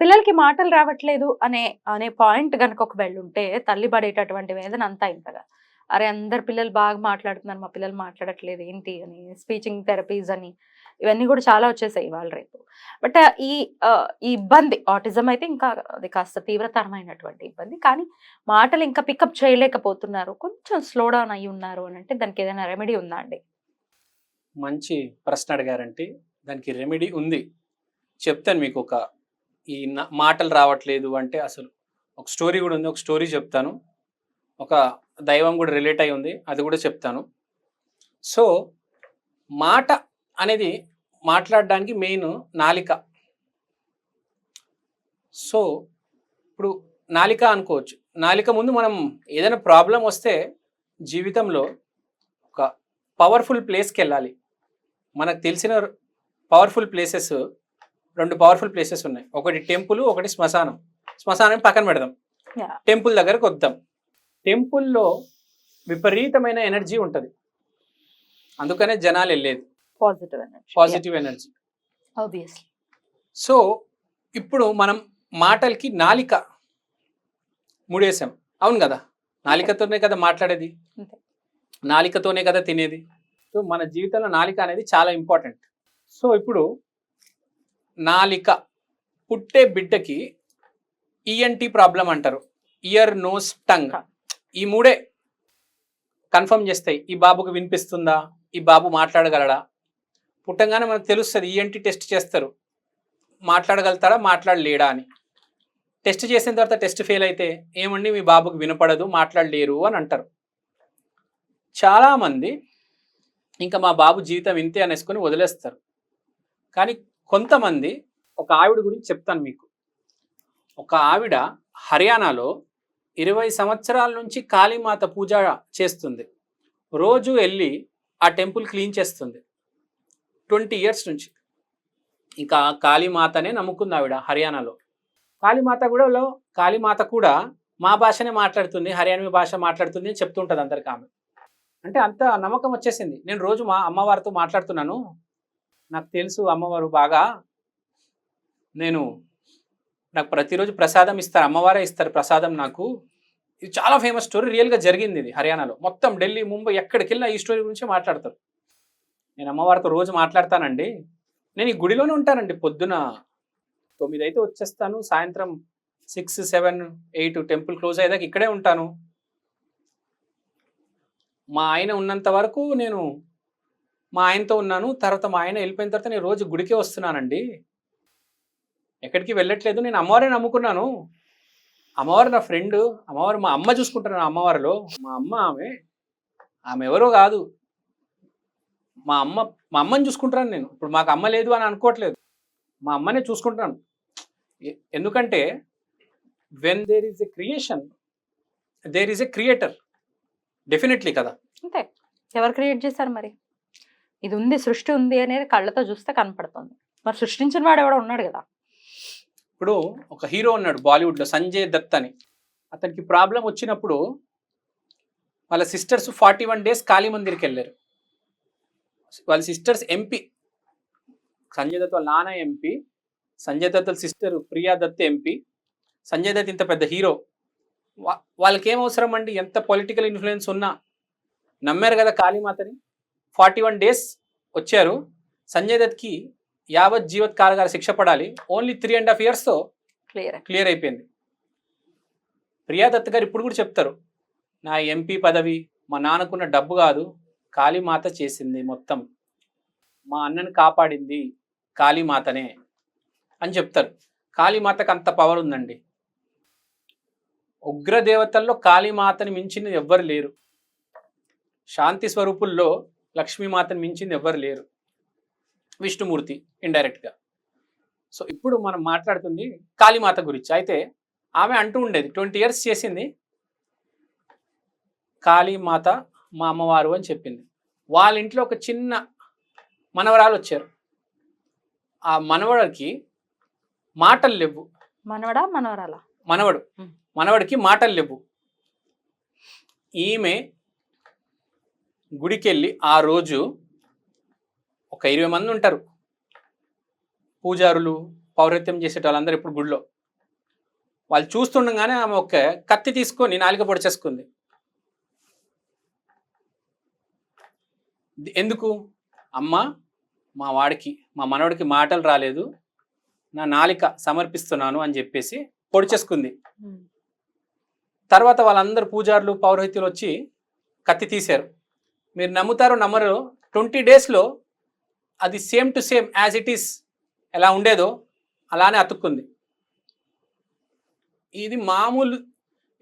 పిల్లలకి మాటలు రావట్లేదు అనే అనే పాయింట్ కనుక ఒక ఉంటే తల్లి పడేటటువంటి వేదన అంతా ఇంతగా. అరే అందరు పిల్లలు బాగా మాట్లాడుతున్నారు మా పిల్లలు మాట్లాడట్లేదు ఏంటి అని స్పీచింగ్ థెరపీస్ అని ఇవన్నీ కూడా చాలా వచ్చేసాయి ఇవాళ రేపు. బట్ ఈ ఈ ఇబ్బంది ఆటిజం అయితే ఇంకా అది కాస్త తీవ్రతరమైనటువంటి ఇబ్బంది. కానీ మాటలు ఇంకా పికప్ చేయలేకపోతున్నారు కొంచెం స్లో డౌన్ అయి ఉన్నారు అని అంటే దానికి ఏదైనా రెమెడీ ఉందా అండి? మంచి ప్రశ్న అడిగారంటే దానికి రెమెడీ ఉంది. చెప్తాను మీకు ఒక ఈ న- మాటలు రావట్లేదు అంటే అసలు ఒక స్టోరీ కూడా ఉంది ఒక స్టోరీ చెప్తాను. ఒక దైవం కూడా రిలేట్ అయి ఉంది అది కూడా చెప్తాను. సో మాట అనేది మాట్లాడడానికి మెయిన్ నాలిక. సో ఇప్పుడు నాలిక అనుకోవచ్చు. నాలిక ముందు మనం ఏదైనా ప్రాబ్లం వస్తే జీవితంలో ఒక పవర్ఫుల్ ప్లేస్కి వెళ్ళాలి. మనకు తెలిసిన పవర్ఫుల్ ప్లేసెస్ రెండు పవర్ఫుల్ ప్లేసెస్ ఉన్నాయి. ఒకటి టెంపుల్ ఒకటి శ్మశానం. శ్మశానం పక్కన పెడదాం. టెంపుల్ దగ్గరకు వద్దాం. టెంపుల్లో విపరీతమైన ఎనర్జీ ఉంటుంది. అందుకనే జనాలు వెళ్ళేది. Positive energy positive energy obviously so ఇప్పుడు మనం మాటలకి నాలిక ముడేసాం అవును కదా? నాలికతోనే కదా మాట్లాడేది. నాలికతోనే కదా తినేది? సో మన జీవితంలో నాలిక అనేది చాలా ఇంపార్టెంట్ సో ఇప్పుడు నాలిక పుట్టే బిడ్డకి ఈఎన్టీ ప్రాబ్లం అంటారు. ఇయర్ నోస్ టంగ్ ఈ మూడే కన్ఫర్మ్ చేస్తాయి. ఈ బాబుకు వినిపిస్తుందా? ఈ బాబు మాట్లాడగలడా? పుట్టంగానే మనకు తెలుస్తుంది ఈఎన్టీ టెస్ట్ చేస్తారు. మాట్లాడగలుగుతాడా? మాట్లాడలేడా అని. టెస్ట్ చేసిన తర్వాత టెస్ట్ ఫెయిల్ అయితే ఏమండి? మీ బాబుకు వినపడదు మాట్లాడలేరు అని అంటారు. చాలామంది ఇంకా మా బాబు జీవితం ఇంతే అనేసుకొని వదిలేస్తారు. కానీ కొంతమంది ఒక ఆవిడ గురించి చెప్తాను మీకు. ఒక ఆవిడ హర్యానాలో ఇరవై సంవత్సరాల నుంచి కాళీమాత పూజ చేస్తుంది. రోజు వెళ్ళి ఆ టెంపుల్ క్లీన్ చేస్తుంది. ట్వంటీ ఇయర్స్ నుంచి. ఇంకా కాళీమాతనే నమ్ముకుంది ఆవిడ హర్యానాలో. కాళీమాత కూడా కాళీమాత కూడా మా భాషనే మాట్లాడుతుంది హర్యానా భాష మాట్లాడుతుంది అని చెప్తుంటుంది అందరికి ఆమె. అంటే అంత నమ్మకం వచ్చేసింది. నేను రోజు మా అమ్మవారితో మాట్లాడుతున్నాను. నాకు తెలుసు అమ్మవారు బాగా. నేను నాకు ప్రతిరోజు ప్రసాదం ఇస్తారు అమ్మవారే ఇస్తారు ప్రసాదం నాకు. ఇది చాలా ఫేమస్ స్టోరీ రియల్గా జరిగింది ఇది హర్యానాలో. మొత్తం ఢిల్లీ ముంబై ఎక్కడికి వెళ్ళినా ఈ స్టోరీ గురించి మాట్లాడతారు. నేను అమ్మవారితో రోజు మాట్లాడతానండి. నేను ఈ గుడిలోనే ఉంటానండి. పొద్దున తొమ్మిది అయితే వచ్చేస్తాను సాయంత్రం six seven eight temple close అయ్యేదాకా ఇక్కడే ఉంటాను. మా ఆయన ఉన్నంత వరకు నేను మా ఆయనతో ఉన్నాను. తర్వాత మా ఆయన వెళ్ళిపోయిన తర్వాత నేను రోజు గుడికే వస్తున్నానండి. ఎక్కడికి వెళ్ళట్లేదు. నేను అమ్మవారే నమ్ముకున్నాను. అమ్మవారు నా ఫ్రెండ్ అమ్మవారు మా అమ్మ చూసుకుంటున్నాను అమ్మవారిలో. మా అమ్మ ఆమె ఆమె ఎవరో కాదు. మా అమ్మ మా అమ్మని చూసుకుంటున్నాను నేను. ఇప్పుడు మాకు అమ్మ లేదు అని అనుకోవట్లేదు. మా అమ్మనే చూసుకుంటున్నాను ఎందుకంటే when there is a creation there is a creator definitely కదా. అంతే. ఎవరు క్రియేట్ చేశారు మరి? ఇది ఉంది సృష్టి ఉంది అనేది కళ్ళతో చూస్తే కనపడుతుంది. మరి సృష్టించిన వాడు ఎవడో ఉన్నాడు కదా. ఇప్పుడు ఒక హీరో ఉన్నాడు బాలీవుడ్లో సంజయ్ దత్ అని. అతనికి ప్రాబ్లం వచ్చినప్పుడు వాళ్ళ sisters forty one days Kali మందిర్కి వెళ్ళారు. వాళ్ళ సిస్టర్స్ ఎంపీ సంజయ్ దత్ వాళ్ళ నాన్న ఎంపీ సంజయ్ దత్ వాళ్ళ సిస్టర్ ప్రియా దత్ ఎంపీ సంజయ్ దత్ ఇంత పెద్ద హీరో. వా- వాళ్ళకి ఏం అవసరం అండి? ఎంత పొలిటికల్ ఇన్ఫ్లుయెన్స్ ఉన్నా? నమ్మారు కదా కాళీమాతని ఫార్టీ వన్ డేస్ వచ్చారు. సంజయ్ దత్కి యావత్ జీవత్ కారాగార శిక్ష పడాలి. ఓన్లీ త్రీ అండ్ హాఫ్ ఇయర్స్తో క్లియర్ క్లియర్ అయిపోయింది. ప్రియా దత్ గారు ఇప్పుడు కూడా చెప్తారు. నా ఎంపీ పదవి మా నాన్నకున్న డబ్బు కాదు కాళీమాత చేసింది మొత్తం. మా అన్నని కాపాడింది కాళీమాతనే అని చెప్తారు. కాళీమాతకు అంత పవర్ ఉందండి. ఉగ్రదేవతల్లో కాళీమాతని మించింది ఎవ్వరు లేరు. శాంతి స్వరూపుల్లో లక్ష్మీమాతని మించింది ఎవ్వరు లేరు. విష్ణుమూర్తి ఇండైరెక్ట్గా సో ఇప్పుడు మనం మాట్లాడుతుంది కాళీమాత గురించి. అయితే ఆమె అంటూ ఉండేది ట్వంటీ ఇయర్స్ చేసింది కాళీమాత మా అమ్మవారు అని చెప్పింది. వాళ్ళ ఇంట్లో ఒక చిన్న మనవరాలు వచ్చారు. ఆ మనవడికి మాటలు లేవు. మనవడా మనవరాలా? మనవడు. మనవడికి మాటలు లేవు. ఈమె గుడికెళ్ళి ఆ రోజు ఒక ఇరవై మంది ఉంటారు. పూజారులు పౌరత్యం చేసేట వాళ్ళందరూ ఇప్పుడు గుడిలో. వాళ్ళు చూస్తుండగానే ఆమె ఒక కత్తి తీసుకొని నాలుక పొడిచేసుకుంది. ఎందుకు? అమ్మ మా వాడికి మా మనవడికి మాటలు రాలేదు. నా నాలిక సమర్పిస్తున్నాను అని చెప్పేసి పొడిచేసుకుంది. తర్వాత వాళ్ళందరూ పూజారులు పౌరోహిత్యులు వచ్చి కత్తి తీశారు. మీరు నమ్ముతారో నమ్మరు ట్వంటీ డేస్లో అది same to same as it is ఎలా ఉండేదో అలానే అతుక్కుంది. ఇది మామూలు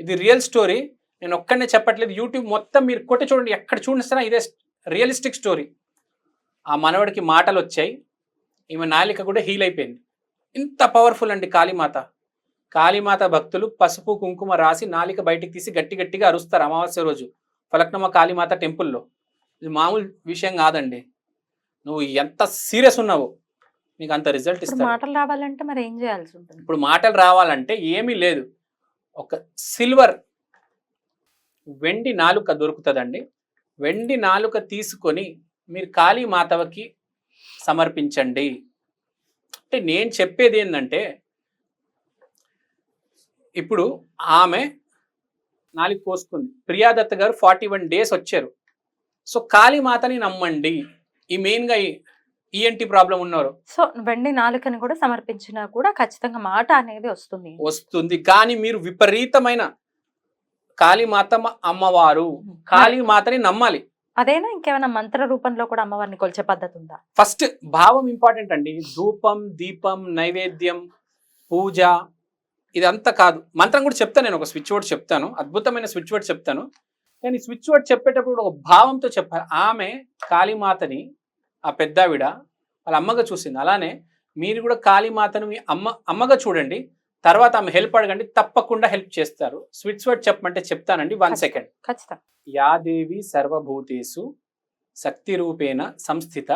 ఇది రియల్ స్టోరీ. నేను ఒక్కడనే చెప్పట్లేదు. యూట్యూబ్ మొత్తం మీరు కొట్టి చూడండి. ఎక్కడ చూడిస్తున్నా ఇదే రియలిస్టిక్ స్టోరీ. ఆ మనవడికి మాటలు వచ్చాయి. ఈమె నాలిక కూడా హీల్ అయిపోయింది. ఇంత పవర్ఫుల్ అండి కాళీమాత. కాళీమాత భక్తులు పసుపు కుంకుమ రాసి నాలిక బయటికి తీసి గట్టి గట్టిగా అరుస్తారు అమావాస్య రోజు. ఫలక్నమ్మ కాళీమాత టెంపుల్లో. ఇది మామూలు విషయం కాదండి. నువ్వు ఎంత సీరియస్ ఉన్నావో నీకు అంత రిజల్ట్ ఇస్తారు మాటలు రావాలంటే మరి ఏం చేయాల్సి ఉంటుంది? ఇప్పుడు మాటలు రావాలంటే ఏమీ లేదు. ఒక సిల్వర్ వెండి నాలుక దొరుకుతుందండి. వెండి నాలుక తీసుకొని మీరు కాళీ మాతవకి సమర్పించండి. అంటే నేను చెప్పేది ఏంటంటే ఇప్పుడు ఆమె నాలుగు కోసుకుంది. ప్రియాదత్త గారు ఫార్టీ వన్ డేస్ వచ్చారు. సో కాళీమాతని నమ్మండి. ఈ మెయిన్గా ఈఎన్టీ ప్రాబ్లం ఉన్నారు సో వెండి నాలుకని కూడా సమర్పించినా కూడా ఖచ్చితంగా మాట అనేది వస్తుంది. వస్తుంది. కానీ మీరు విపరీతమైన కాళీమాత అమ్మవారు. కాళీమాతని నమ్మాలి. అదేనా ఇంకేమైనా మంత్ర రూపంలో కూడా అమ్మవారిని కొలిచే పద్ధతి ఉందా? ఫస్ట్ భావం ఇంపార్టెంట్ అండి. ధూపం దీపం నైవేద్యం పూజ ఇదంతా కాదు. మంత్రం కూడా చెప్తాను నేను. ఒక స్విచ్ వర్డ్ చెప్తాను. అద్భుతమైన స్విచ్ వర్డ్ చెప్తాను. నేను స్విచ్ వర్డ్ చెప్పేటప్పుడు ఒక భావంతో చెప్పాలి ఆమె కాళీమాతని ఆ పెద్దావిడ వాళ్ళ అమ్మగా చూసింది. అలానే మీరు కూడా కాళీమాతను మీ అమ్మ అమ్మగా చూడండి. తర్వాత ఆమె హెల్ప్ అడగండి. తప్పకుండా హెల్ప్ చేస్తారు. స్విచ్ వర్డ్ చెప్పమంటే చెప్తానండి. One second. ఖచ్చితంగా యా దేవి సర్వభూతేషు శక్తి రూపేణ సంస్థిత.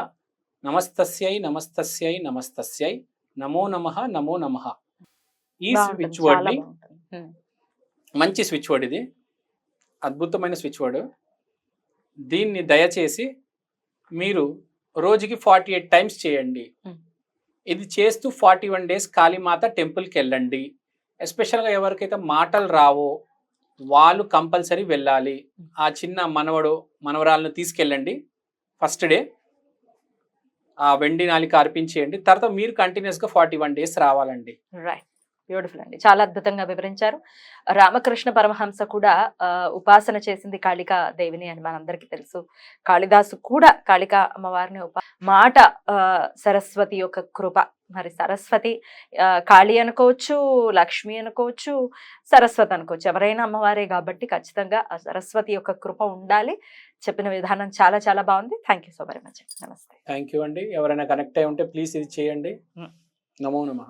నమస్తస్యై నమస్తస్యై నమస్తస్యై. నమో నమః నమో నమః. ఈ స్విచ్ వర్డ్. మంచి స్విచ్ వర్డ్ ఇది. అద్భుతమైన స్విచ్ వర్డ్. దీన్ని దయచేసి మీరు రోజుకి ఫార్టీ ఎయిట్ టైమ్స్ చేయండి. ఇది చేస్తూ ఫార్టీ వన్ డేస్ కాళీమాత టెంపుల్కి వెళ్ళండి. ఎస్పెషల్గా ఎవరికైతే మాటలు రావో వాళ్ళు కంపల్సరీ వెళ్ళాలి. ఆ చిన్న మనవడు మనవరాలను తీసుకెళ్ళండి. ఫస్ట్ డే ఆ వెండి నాలిక అర్పించేయండి. తర్వాత మీరు కంటిన్యూస్గా ఫార్టీ వన్ డేస్ రావాలండి. రైట్ బ్యూటిఫుల్ అండి. చాలా అద్భుతంగా వివరించారు. రామకృష్ణ పరమహంస కూడా ఉపాసన చేసింది కాళికా దేవిని అని మనందరికీ తెలుసు. కాళిదాసు కూడా కాళికా అమ్మవారిని ఉపా మాట సరస్వతి యొక్క కృప. మరి సరస్వతి కాళి అనుకోవచ్చు లక్ష్మి అనుకోవచ్చు సరస్వతి అనుకోవచ్చు. ఎవరైనా అమ్మవారే కాబట్టి ఖచ్చితంగా ఆ సరస్వతి యొక్క కృప ఉండాలి. చెప్పిన విధానం చాలా చాలా బాగుంది. Thank you so very much నమస్తే. థ్యాంక్ యూ అండి. ఎవరైనా కనెక్ట్ అయి ఉంటే ప్లీజ్ ఇది చేయండి. నమో నమః.